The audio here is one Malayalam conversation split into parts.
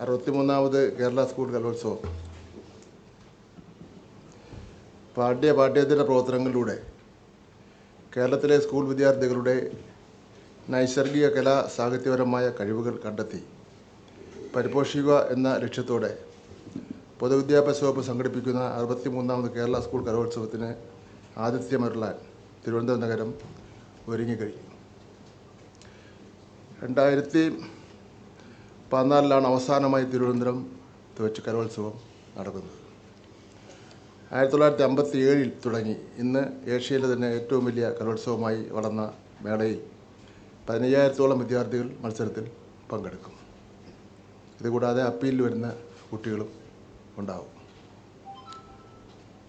അറുപത്തിമൂന്നാമത് കേരള സ്കൂൾ കലോത്സവം. പാഠ്യ പാഠ്യേതര പ്രവർത്തനങ്ങളിലൂടെ കേരളത്തിലെ സ്കൂൾ വിദ്യാർത്ഥികളുടെ നൈസർഗിക കലാ സാഹിത്യപരമായ കഴിവുകൾ കണ്ടെത്തി പരിപോഷിക്കുക എന്ന ലക്ഷ്യത്തോടെ പൊതുവിദ്യാഭ്യാസ വകുപ്പ് സംഘടിപ്പിക്കുന്ന അറുപത്തിമൂന്നാമത് കേരള സ്കൂൾ കലോത്സവത്തിന് ആതിഥ്യമരുളാൻ തിരുവനന്തപുരം നഗരം ഒരുങ്ങിക്കഴിഞ്ഞു രണ്ടായിരത്തി പതിനാലിലാണ് അവസാനമായി തിരുവനന്തപുരം വെച്ച് കലോത്സവം നടക്കുന്നത്. ആയിരത്തി തൊള്ളായിരത്തി അമ്പത്തി ഏഴിൽ തുടങ്ങി. ഇന്ന് ഏഷ്യയിലെ തന്നെ ഏറ്റവും വലിയ കലോത്സവമായി വളർന്ന മേളയിൽ പതിനയ്യായിരത്തോളം വിദ്യാർത്ഥികൾ മത്സരത്തിൽ പങ്കെടുക്കും. ഇതുകൂടാതെ അപ്പീലിൽ വരുന്ന കുട്ടികളും ഉണ്ടാവും.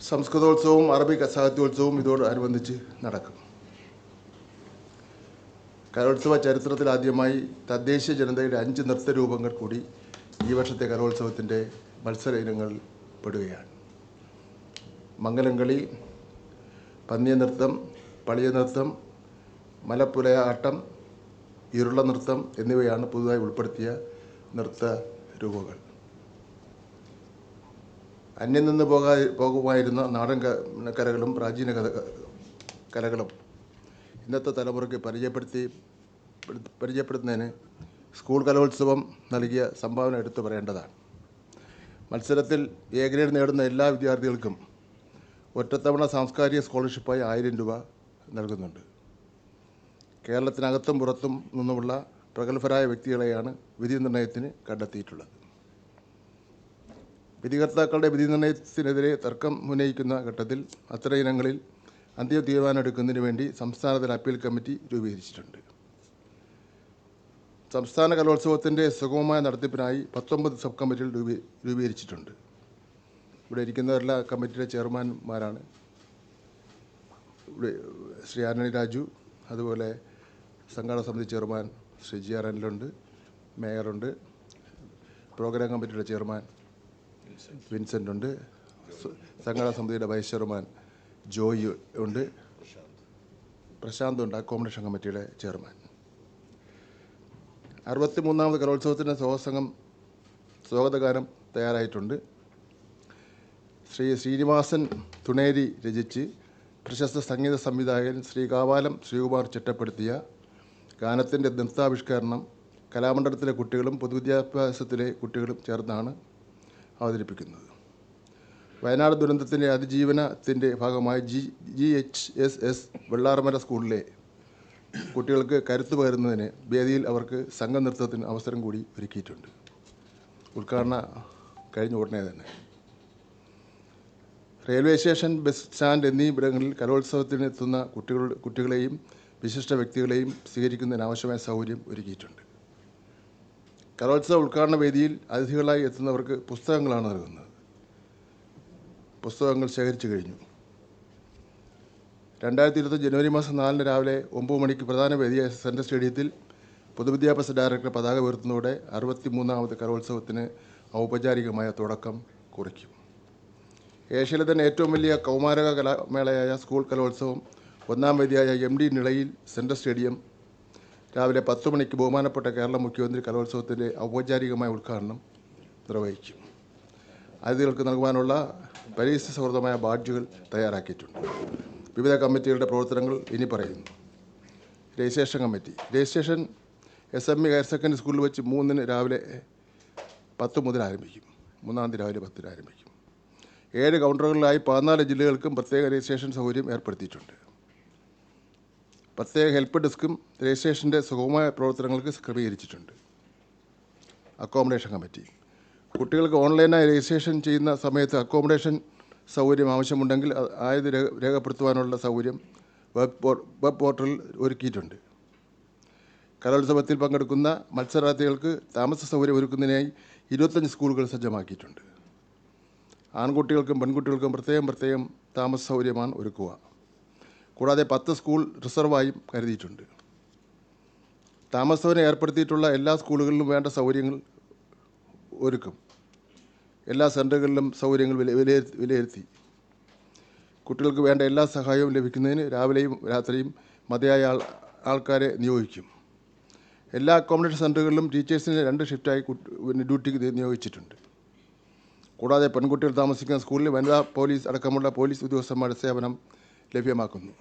സംസ്കൃതോത്സവവും അറബിക് സാഹിത്യോത്സവവും ഇതോടനുബന്ധിച്ച് നടക്കും. കലോത്സവ ചരിത്രത്തിൽ ആദ്യമായി തദ്ദേശീയ ജനതയുടെ അഞ്ച് നൃത്തരൂപങ്ങൾ കൂടി ഈ വർഷത്തെ കലോത്സവത്തിന്റെ മത്സര ഇനങ്ങളിൽ പെടുകയാണ്. മംഗലംകളി പളിയ നൃത്തം മലപ്പുലയ ആട്ടം ഇരുള നൃത്തം എന്നിവയാണ് പുതുതായി ഉൾപ്പെടുത്തിയ നൃത്ത രൂപങ്ങൾ. അന്യം നിന്ന് പോകാ പോകുമായിരുന്ന നാടൻ കലകളും പ്രാചീന കലകളും ഇന്നത്തെ തലമുറയ്ക്ക് പരിചയപ്പെടുത്തി പരിചയപ്പെടുത്തുന്നതിന് സ്കൂൾ കലോത്സവം നൽകിയ സംഭാവന എടുത്തു പറയേണ്ടതാണ്. മത്സരത്തിൽ എ ഗ്രേഡ് നേടുന്ന എല്ലാ വിദ്യാർത്ഥികൾക്കും ഒറ്റത്തവണ സാംസ്കാരിക സ്കോളർഷിപ്പായി ആയിരം രൂപ നൽകുന്നുണ്ട്. കേരളത്തിനകത്തും പുറത്തും നിന്നുമുള്ള പ്രഗത്ഭരായ വ്യക്തികളെയാണ് വിധി നിർണയത്തിന് കണ്ടെത്തിയിട്ടുള്ളത്. വിധികർത്താക്കളുടെ വിധി നിർണയത്തിനെതിരെ തർക്കം ഉന്നയിക്കുന്ന ഘട്ടത്തിൽ അത്തരം ഇനങ്ങളിൽ അന്തിമ തീരുമാനം എടുക്കുന്നതിന് വേണ്ടി സംസ്ഥാനതല അപ്പീൽ കമ്മിറ്റി രൂപീകരിച്ചിട്ടുണ്ട്. സംസ്ഥാന കലോത്സവത്തിന്റെ സുഗമമായ നടത്തിപ്പിനായി പത്തൊമ്പത് സബ് കമ്മിറ്റികൾ രൂപീ രൂപീകരിച്ചിട്ടുണ്ട്. ഇവിടെ ഇരിക്കുന്നവരെല്ലാം കമ്മിറ്റിയുടെ ചെയർമാൻമാരാണ്. ഇവിടെ ശ്രീ ആരണി രാജു അതുപോലെ സംഘാടന സമിതി ചെയർമാൻ ശ്രീ ജി ആർ അനിലുണ്ട് മേയറുണ്ട് പ്രോഗ്രാം കമ്മിറ്റിയുടെ ചെയർമാൻ വിൻസെന്റ് ഉണ്ട് സംഘാടന സമിതിയുടെ വൈസ് ചെയർമാൻ ജോയി ഉണ്ട്. പ്രശാന്ത് ഉണ്ട് അക്കോമഡേഷൻ കമ്മിറ്റിയുടെ ചെയർമാൻ. അറുപത്തി മൂന്നാമത് കലോത്സവത്തിന്റെ സ്വാഗതസംഘം സ്വാഗതഗാനം തയ്യാറായിട്ടുണ്ട്. ശ്രീ ശ്രീനിവാസൻ തുണേരി രചിച്ച് പ്രശസ്ത സംഗീത സംവിധായകൻ ശ്രീ കാവാലം ശ്രീകുമാർ ചിട്ടപ്പെടുത്തിയ ഗാനത്തിന്റെ നൃത്താവിഷ്കരണം കലാമണ്ഡലത്തിലെ കുട്ടികളും പൊതുവിദ്യാഭ്യാസത്തിലെ കുട്ടികളും ചേർന്നാണ് അവതരിപ്പിക്കുന്നത്. വയനാട് ദുരന്തത്തിന്റെ അതിജീവനത്തിന്റെ ഭാഗമായി G G H S S Vellarmala സ്കൂളിലെ കുട്ടികൾക്ക് കരുത്തു പകരുന്നതിന് വേദിയിൽ അവർക്ക് സംഘനൃത്തത്തിന് അവസരം കൂടി ഒരുക്കിയിട്ടുണ്ട്. ഉദ്ഘാടന കഴിഞ്ഞ ഉടനെ തന്നെ. റെയിൽവേ സ്റ്റേഷൻ ബസ് സ്റ്റാൻഡ് എന്നീ ഇവിടങ്ങളിൽ കലോത്സവത്തിന് എത്തുന്ന കുട്ടികളുടെ കുട്ടികളെയും വിശിഷ്ട വ്യക്തികളെയും സ്വീകരിക്കുന്നതിന് ആവശ്യമായ സൗകര്യം ഒരുക്കിയിട്ടുണ്ട്. കലോത്സവ ഉദ്ഘാടന വേദിയിൽ അതിഥികളായി എത്തുന്നവർക്ക് പുസ്തകങ്ങളാണ് നൽകുന്നത്. പുസ്തകങ്ങൾ ശേഖരിച്ചു കഴിഞ്ഞു. രണ്ടായിരത്തി ഇരുപത്തി ജനുവരി മാസം നാലിന് രാവിലെ ഒമ്പത് മണിക്ക് പ്രധാന വേദിയായ സെൻട്രൽ സ്റ്റേഡിയത്തിൽ പൊതുവിദ്യാഭ്യാസ ഡയറക്ടർ പതാക ഉയർത്തുന്നതോടെ അറുപത്തി മൂന്നാമത് കലോത്സവത്തിന് ഔപചാരികമായ തുടക്കം കുറിക്കും. ഏഷ്യയിലെ തന്നെ ഏറ്റവും വലിയ കൗമാരക കലാമേളയായ സ്കൂൾ കലോത്സവം ഒന്നാം വേദിയായ എം ഡി നിളയിൽ സെൻട്രൽ സ്റ്റേഡിയം രാവിലെ പത്ത് മണിക്ക് ബഹുമാനപ്പെട്ട കേരള മുഖ്യമന്ത്രി കലോത്സവത്തിന്റെ ഔപചാരികമായ ഉദ്ഘാടനം നിർവഹിക്കും. അതിഥികൾക്ക് നൽകുവാനുള്ള പരിസ്ഥിതി സൗഹൃദമായ ബാഡ്ജുകൾ തയ്യാറാക്കിയിട്ടുണ്ട്. വിവിധ കമ്മിറ്റികളുടെ പ്രവർത്തനങ്ങൾ ഇനി പറയുന്നു. Registration committee. Registration S M E higher secondary സ്കൂളിൽ വെച്ച് മൂന്നിന് രാവിലെ പത്ത് മുതൽ ആരംഭിക്കും. മൂന്നാം തീയതി രാവിലെ പത്തിന് ആരംഭിക്കും. ഏഴ് കൗണ്ടറുകളിലായി പതിനാല് ജില്ലകൾക്കും പ്രത്യേക രജിസ്ട്രേഷൻ സൗകര്യം ഏർപ്പെടുത്തിയിട്ടുണ്ട്. പ്രത്യേക ഹെൽപ്പ് ഡെസ്കും രജിസ്ട്രേഷന്റെ സുഗമമായ പ്രവർത്തനങ്ങൾക്ക് ക്രമീകരിച്ചിട്ടുണ്ട്. Accommodation committee. കുട്ടികൾക്ക് ഓൺലൈനായി രജിസ്ട്രേഷൻ ചെയ്യുന്ന സമയത്ത് അക്കോമഡേഷൻ സൗകര്യം ആവശ്യമുണ്ടെങ്കിൽ ആയത് രേഖപ്പെടുത്തുവാനുള്ള സൗകര്യം വെബ് വെബ് പോർട്ടലിൽ ഒരുക്കിയിട്ടുണ്ട്. കലോത്സവത്തിൽ പങ്കെടുക്കുന്ന മത്സരാർത്ഥികൾക്ക് താമസ സൗകര്യം ഒരുക്കുന്നതിനായി ഇരുപത്തഞ്ച് സ്കൂളുകൾ സജ്ജമാക്കിയിട്ടുണ്ട്. ആൺകുട്ടികൾക്കും പെൺകുട്ടികൾക്കും പ്രത്യേകം പ്രത്യേകം താമസ സൗകര്യമാണ് ഒരുക്കുക. കൂടാതെ പത്ത് സ്കൂൾ റിസർവായും കരുതിയിട്ടുണ്ട്. താമസവിനെ ഏർപ്പെടുത്തിയിട്ടുള്ള എല്ലാ സ്കൂളുകളിലും വേണ്ട സൗകര്യങ്ങൾ ഒരുക്കും. എല്ലാ സെന്ററുകളിലും സൗകര്യങ്ങൾ വില വിലയിരുത്തി വിലയിരുത്തി. കുട്ടികൾക്ക് വേണ്ട എല്ലാ സഹായവും ലഭിക്കുന്നതിന് രാവിലെയും രാത്രിയും മതിയായ ആൾ ആൾക്കാരെ നിയോഗിക്കും. എല്ലാ അക്കോമഡേഷൻ സെന്ററുകളിലും ടീച്ചേഴ്സിനെ രണ്ട് ഷിഫ്റ്റായി ഡ്യൂട്ടിക്ക് നിയോഗിച്ചിട്ടുണ്ട്. കൂടാതെ പെൺകുട്ടികൾ താമസിക്കുന്ന സ്കൂളിൽ വനിതാ പോലീസ് അടക്കമുള്ള പോലീസ് ഉദ്യോഗസ്ഥന്മാരുടെ സേവനം ലഭ്യമാക്കുന്നു.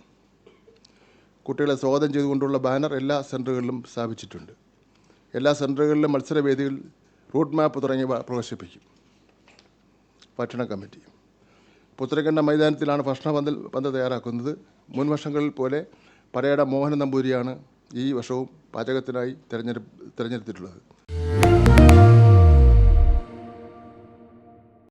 കുട്ടികളെ സ്വാഗതം ചെയ്തുകൊണ്ടുള്ള ബാനർ എല്ലാ സെന്ററുകളിലും സ്ഥാപിച്ചിട്ടുണ്ട്. എല്ലാ സെന്ററുകളിലും മത്സരവേദികൾ റൂട്ട് മാപ്പ് തുടങ്ങിയവ പ്രദർശിപ്പിക്കും. ഭക്ഷണ കമ്മിറ്റി. പുത്തരക്കണ്ട മൈതാനത്തിലാണ് ഭക്ഷണ പന്തൽ പന്ത് തയ്യാറാക്കുന്നത്. മുൻ വർഷങ്ങളിൽ പോലെ പരേട മോഹന നമ്പൂരിയാണ് ഈ വർഷവും പാചകത്തിനായി തിരഞ്ഞെടുപ്പ് തിരഞ്ഞെടുത്തിട്ടുള്ളത്.